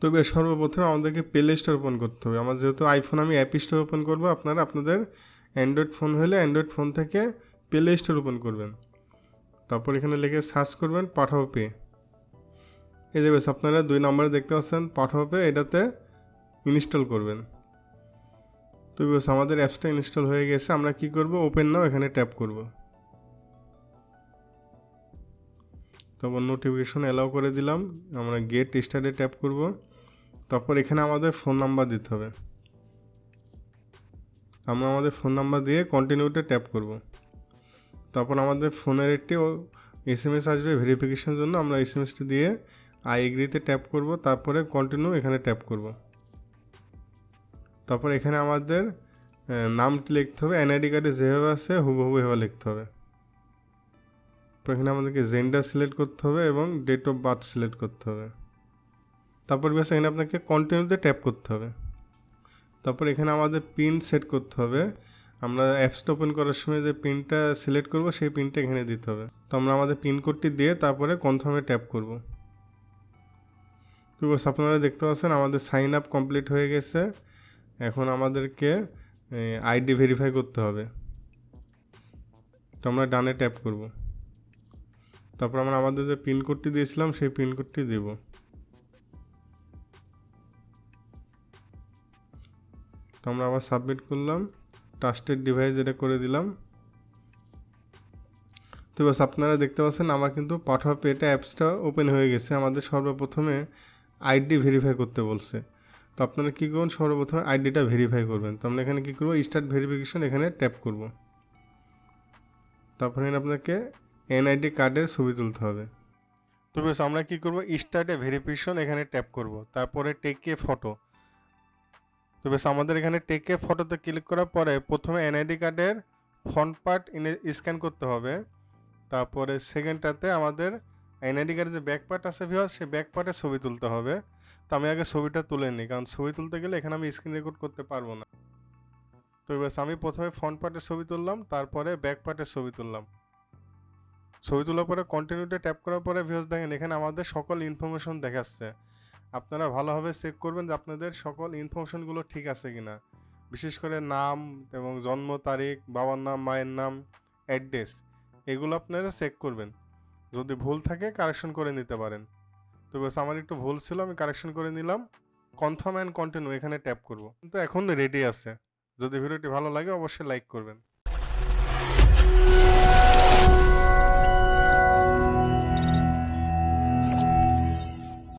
তবে সর্বপ্রথমে আমাদেরকে প্লে স্টোর ওপেন করতে হবে। আমার যেহেতু আইফোন আমি অ্যাপ স্টোর ওপেন করব। আপনারা আপনাদের অ্যান্ড্রয়েড ফোন হলে অ্যান্ড্রয়েড ফোন থেকে প্লে স্টোর ওপেন করবেন। তারপর এখানে লিখে সার্চ করবেন পাঠাও পে এই যে বেশ, আপনারা দুই নম্বরে দেখতে পাচ্ছেন পাঠাও পে এটাতে ইনস্টল করবেন। তো বেশ, আমাদের অ্যাপসটা ইনস্টল হয়ে গেছে। আমরা কি করব? ওপেন নাও এখানে ট্যাপ করব। তারপর নোটিফিকেশন অ্যালাউ করে দিলাম। আমরা গেট স্টার্টে ট্যাপ করব। তারপর এখানে আমাদের ফোন নাম্বার দিতে হবে। আমরা আমাদের ফোন নাম্বার দিয়ে কন্টিনিউতে ট্যাপ করব। তারপর আমাদের ফোনের একটি এস এম এস আসবে ভেরিফিকেশনের জন্য। আমরা এস এম এসটি দিয়ে আই এগ্রিতে ট্যাপ করব, তারপরে কন্টিনিউ এখানে ট্যাপ করব। তারপর এখানে আমাদের নামটি লিখতে হবে। এনআইডি কার্ডে যেভাবে আছে হুবহু এভাবে লিখতে হবে। এখানে আমাদেরকে জেন্ডার সিলেক্ট করতে হবে এবং ডেট অফ বার্থ সিলেক্ট করতে হবে। তারপর ব্যাস এখানে আপনাকে কন্টিনিউতে ট্যাপ করতে হবে। তারপর এখানে আমাদের পিন সেট করতে হবে। আমরা অ্যাপসটা ওপেন করার সময় যে পিনটা সিলেক্ট করব, সেই পিনটা এখানে দিতে হবে। তো আমরা আমাদের পিন কোডটি দিয়ে তারপরে কনফার্মে ট্যাপ করব। তো বাস আপনারা দেখতে পাচ্ছেন আমাদের সাইন আপ কমপ্লিট হয়ে গেছে। এখন আমাদেরকে আইডি ভেরিফাই করতে হবে। তো আমরা ডানে ট্যাপ করব। তারপর আমরা আমাদের যে পিন কোডটি দিয়েছিলাম, সেই পিন কোডটি দেব। তো আমরা আবার সাবমিট করলাম ট্রাস্টেড ডিভাইস এটা করে দিলাম। তো বাস আপনারা দেখতে পাচ্ছেন আমার কিন্তু পাঠা পেটা অ্যাপসটা ওপেন হয়ে গেছে। আমাদের সর্বপ্রথমে আইডি ভেরিফাই করতে বলছে। তো আপনারা কী করবেন সর্বপ্রথমে আইডিটা ভেরিফাই করবেন। তো আমরা এখানে কী করব স্টার্ট ভেরিফিকেশন এখানে ট্যাপ করব। তারপরে আপনাকে এনআইডি কার্ডের ছবি তুলতে হবে। তো বেশ আমরা কী করব স্টার্টে ভেরিফিকেশন এখানে ট্যাপ করব। তারপরে টেকে ফটো তো বেশ, আমাদের এখানে টেকে ফটোতে ক্লিক করার পরে প্রথমে এনআইডি কার্ডের ফ্রন্ট পার্ট স্ক্যান করতে হবে। তারপরে সেকেন্ডটাতে আমাদের এনআইডি কার্ডের যে ব্যাক পার্ট আছে ভিওর সেই ব্যাক পার্টের ছবি তুলতে হবে। তো আমি আগে ছবিটা তুলে নিই, কারণ ছবি তুলতে গেলে এখানে আমি স্ক্রিন রেকর্ড করতে পারব না। তো এবার আমি প্রথমে ফ্রন্ট পার্টের ছবি তুললাম, তারপরে ব্যাক পার্টের ছবি তুললাম। ছবি তোলার পরে কন্টিনিউতে ট্যাপ করার পরে ভিউজ দেখেন, এখানে আমাদের সকল ইনফরমেশন দেখাচ্ছে। আপনারা ভালোভাবে চেক করবেন যে আপনাদের সকল ইনফরমেশনগুলো ঠিক আছে কিনা। বিশেষ করে নাম এবং জন্ম তারিখ, বাবার নাম, মায়ের নাম অ্যাড্রেস এগুলো আপনারা চেক করবেন। যদি ভুল থাকে কারেকশন করে নিতে পারেন। তো বাস আমার একটু ভুল ছিল, আমি কারেকশন করে নিলাম। কনফার্ম অ্যান্ড কন্টিনিউ এখানে ট্যাপ করব। কিন্তু এখন রেডি আছে। যদি ভিডিওটি ভালো লাগে, অবশ্যই লাইক করবেন।